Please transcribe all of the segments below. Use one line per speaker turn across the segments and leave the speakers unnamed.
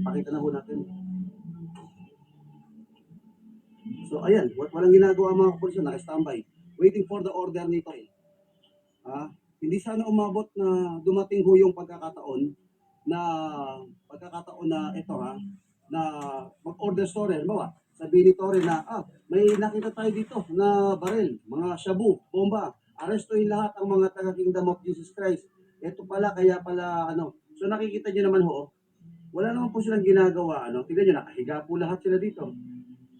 ipakita na ho natin. So, ayan, wa- walang ginagawa mga kapulisan, naka-standby. Waiting for the order nito eh. Ha? Hindi sana umabot na dumating ho yung pagkakataon na pagkakataon na ito ha, na mag-order store, halimbawa, sabihin ni Torre na, ah, may nakita tayo dito na baril, mga shabu, bomba, arestuhin lahat ang mga taga-kingdom of Jesus Christ. Ito pala, kaya pala, ano. So nakikita nyo naman ho, wala naman po silang ginagawa, ano. Tignan nyo, nakahiga po lahat sila dito.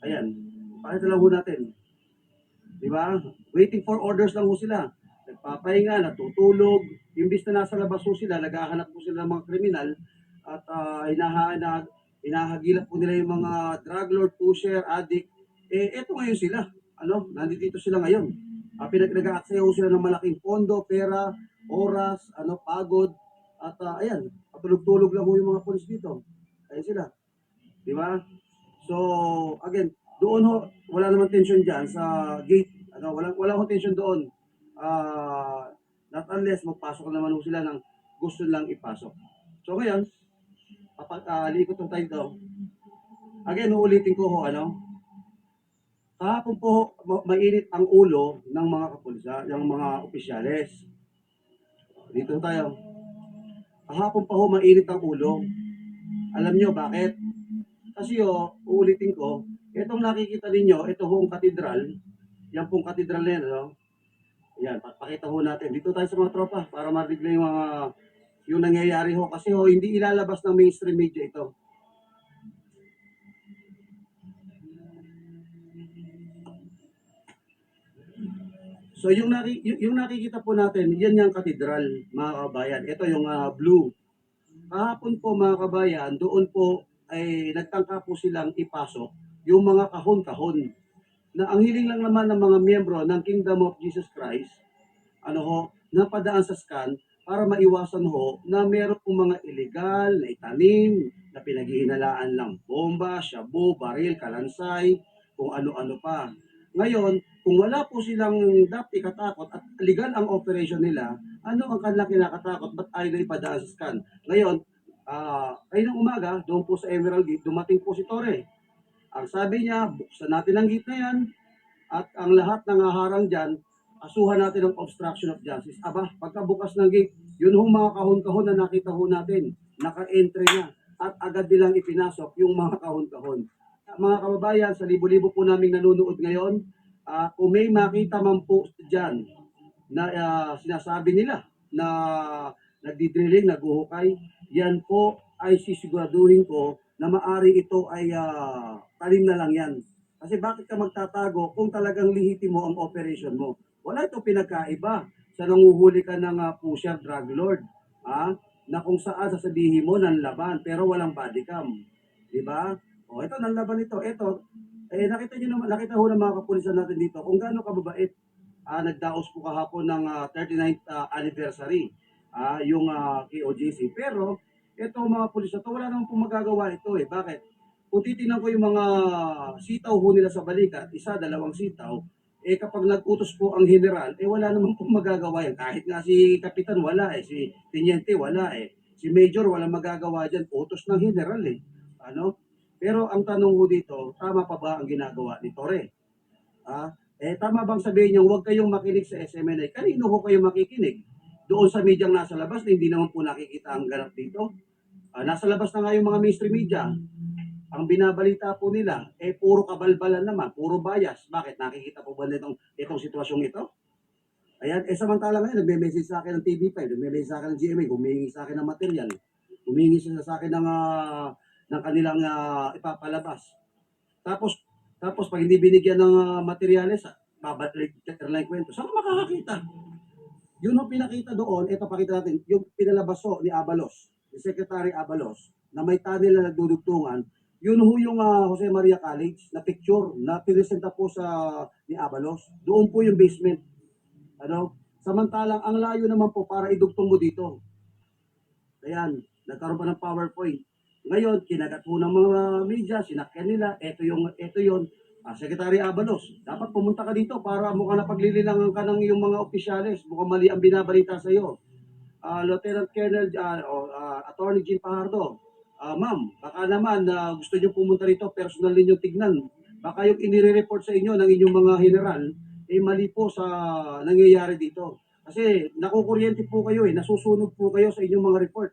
Ayan, pakita lang ho natin. Di ba? Waiting for orders lang ho sila. Nagpapahinga, natutulog. Imbis na nasa labas ho sila, naghahanap po sila ng mga kriminal at uh, hinahanap, hinahagilap po nila yung mga drug lord, pusher, addict. Eh, eto ngayon sila. Ano? Nandito sila ngayon. Uh, pinag-aaksayaw sila ng malaking pondo, pera, oras, ano, pagod. At uh, ayan, patulog-tulog lang ho yung mga polis dito. Ayan sila. Di ba? So, again, doon ho, wala naman tension dyan sa gate. Ano, wala, wala ho tension doon. Ah, not unless magpasok naman ho sila ng gusto lang ipasok. So ngayon, kapag uh, liikot ho tayo dito, again, uulitin ko ho, ano, kahapon po ma- mainit ang ulo ng mga kapulsa, ng mga opisyales. Dito tayo. Kahapon pa ho, mainit ang ulo. Alam nyo bakit? Kasi ho, uulitin ko, itong nakikita ninyo, ito hong katedral, yan pong katedral na yan, ano? Yan, papakita ho natin. Dito tayo sa mga tropa para marinig na yung mga yung nangyayari ho. Kasi ho, hindi ilalabas ng mainstream media ito. So yung, naki, yung, yung nakikita po natin, yan yung katedral, mga kabayan. Ito yung ah, blue. Kahapon po mga kabayan, doon po ay nagtangka po silang ipasok yung mga kahon-kahon na ang hiling lang naman ng mga miyembro ng Kingdom of Jesus Christ, ano ho, napadaan sa scan para maiwasan ho na meron pong mga illegal na itanim, na pinaghihinalaan lang bomba, shabu, baril, kalansay, kung ano-ano pa. Ngayon, kung wala po silang dapat ikatakot at legal ang operation nila, ano ang kanilang kinakatakot? Ba't ayaw na ipadaan sa scan? Ngayon, ah ay ng umaga, doon po sa Emerald Gate, dumating po si Torre. Ang sabi niya, buksan natin ang gate na yan at ang lahat ng haharang dyan, asuhan natin ng obstruction of justice. Aba, pagkabukas ng gate, yun hong mga kahon-kahon na nakita ho natin, naka-entry na at agad nilang ipinasok yung mga kahon-kahon. Mga kababayan, sa libo-libo po naming nanonood ngayon, ah, kung may makita man po dyan na ah, sinasabi nila na nagdidrilling, naguhukay, yan po ay sisiguraduhin ko na maari ito ay ah, talim na lang yan. Kasi bakit ka magtatago kung talagang lihitimo ang operation mo? Wala ito pinagkaiba sa nanguhuli ka ng uh, pusher drug lord. Ha? Na kung saan sasabihin mo ng laban pero walang body cam. Di ba? O ito ng laban ito. Ito, eh, nakita niyo naman, nakita ho ng mga kapulisan natin dito kung gaano kababait. Ah, nagdaos po kahapon ng ah, 39th ah, anniversary ah, yung ah, KOJC. Pero ito mga pulis na wala naman pong magagawa ito eh. Bakit? Kung titingnan ko yung mga sitaw ho nila sa balikat, isa, dalawang sitaw, eh kapag nag-utos po ang general, eh wala naman pong magagawa yan. Kahit nga si kapitan wala eh, si teniente wala eh, si major wala magagawa dyan, utos ng general eh. Ano? Pero ang tanong ko dito, tama pa ba ang ginagawa ni Torre? Ah, eh tama bang sabihin niyo, huwag kayong makinig sa SMNA? Kanino ho kayo makikinig? Doon sa medyang nasa labas na hindi naman po nakikita ang ganap dito. Ah, nasa labas na nga yung mga mainstream media. Ang binabalita po nila, eh puro kabalbalan naman, puro bias. Bakit? Nakikita po ba nitong itong sitwasyong ito? Ayan, eh samantala ngayon, nagme-message sa akin ng TV5, nagme-message sa akin ng GMA, humihingi sa akin ng material, humihingi sila sa akin ng, ah, ng kanilang ah, ipapalabas. Tapos, tapos pag hindi binigyan ng ah, materyales, ah, babalik lang kwento. Saan ka makakakita? Yun ang pinakita doon, ito pakita natin, yung pinalabas ho ni Abalos, ni Secretary Abalos, na may tunnel na nagdudugtungan, yun ho yung ah, Jose Maria College na picture na pinesenta po sa ni Abalos. Doon po yung basement. Ano? Samantalang ang layo naman po para idugtong mo dito. Ayan, nagkaroon pa ng PowerPoint. Ngayon, kinagat ng mga media, sinakyan nila, eto yung, eto yun. Ah, Secretary Abalos, dapat pumunta ka dito para mukhang napaglililangan ka ng iyong mga opisyales. Mukhang mali ang binabalita sa iyo. Ah, Lieutenant Colonel, ah, o, ah, Attorney Jean Pajardo, ah, ma'am, baka naman na gusto niyo pumunta rito, personal ninyo tignan. Baka yung inire-report sa inyo ng inyong mga general, eh mali po sa nangyayari dito. Kasi nakukuryente po kayo eh, nasusunog po kayo sa inyong mga report.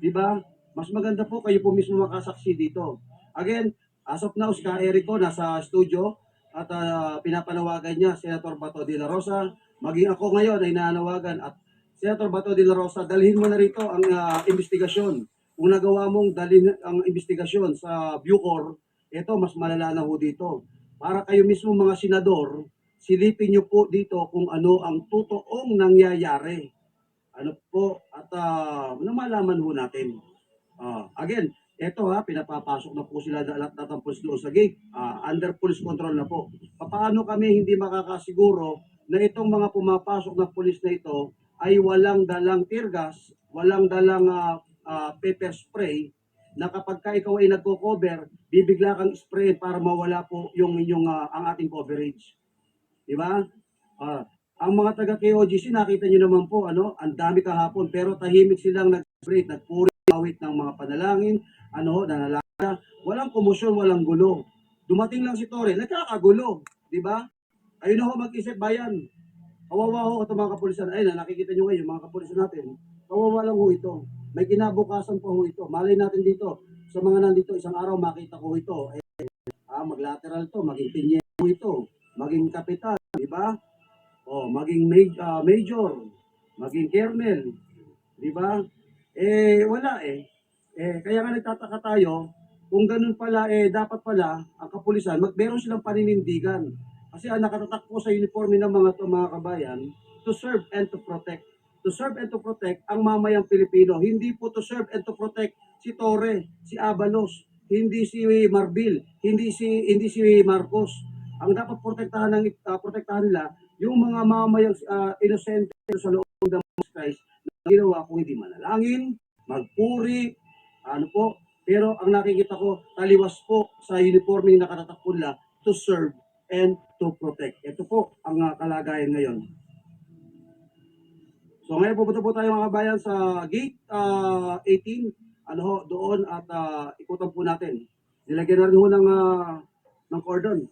Di ba? Mas maganda po kayo po mismo makasaksi dito. Again, as of now, si Ka Erico nasa studio at ah, pinapanawagan niya Senator Bato de la Rosa. Maging ako ngayon ay nananawagan at Senator Bato de la Rosa, dalhin mo na rito ang ah, investigasyon. Kung nagawa mong dalhin ang investigasyon sa Bucor, ito mas malala na ho dito. Para kayo mismo mga senador, silipin niyo po dito kung ano ang totoong nangyayari. Ano po, at uh, namalaman ho natin. Ah, again, ito ha, pinapapasok na po sila lahat ng pulis doon sa gate. Ah, under police control na po. Paano kami hindi makakasiguro na itong mga pumapasok na pulis na ito ay walang dalang tear gas, walang dalang ah, ah, pepper spray, na kapag ka ikaw ay nagko-cover, bibigla kang spray para mawala po yung inyong ah, ang ating coverage. Di ba? Ah, ang mga taga KOGC nakita niyo naman po ano, ang dami kahapon pero tahimik silang nag-spray, nagpuri awit ng mga panalangin, ano, nanalangin. Walang komosyon, walang gulo. Dumating lang si Torre, nagkakagulo, di ba? Ayun ho mag-isip bayan. Kawawa ho ito mga kapulisan. Ayun na, nakikita nyo ngayon, mga kapulisan natin. Kawawa lang ho ito. May kinabukasan pa ho ito. Malay natin dito. Sa mga nandito, isang araw makita ko ito. Eh, ah, mag-lateral to, maging pinye ho ito. Maging kapitan, di ba? O, maging ma- ah, major, maging colonel, di ba? Eh, wala eh. Eh, kaya nga nagtataka tayo, kung ganun pala, eh, dapat pala, ang kapulisan, mag meron silang paninindigan. Kasi ang nakatatak po sa uniforme ng mga to, mga kabayan, to serve and to protect. To serve and to protect ang mamayang Pilipino. Hindi po to serve and to protect si Torre, si Abalos, hindi si Marbil, hindi si hindi si Marcos. Ang dapat protektahan ng ah, protektahan nila yung mga mamayang ah, inosente sa loob ng Jesus Christ ginawa kung hindi manalangin, magpuri, ano po. Pero ang nakikita ko, taliwas po sa uniforme na nakatatak po nila to serve and to protect. Ito po ang ah, kalagayan ngayon. So ngayon pupunta po tayo mga kabayan sa gate ah, 18, ano ho, doon at ah, ikutan po natin. Nilagyan na rin ho ng, ah, ng cordon.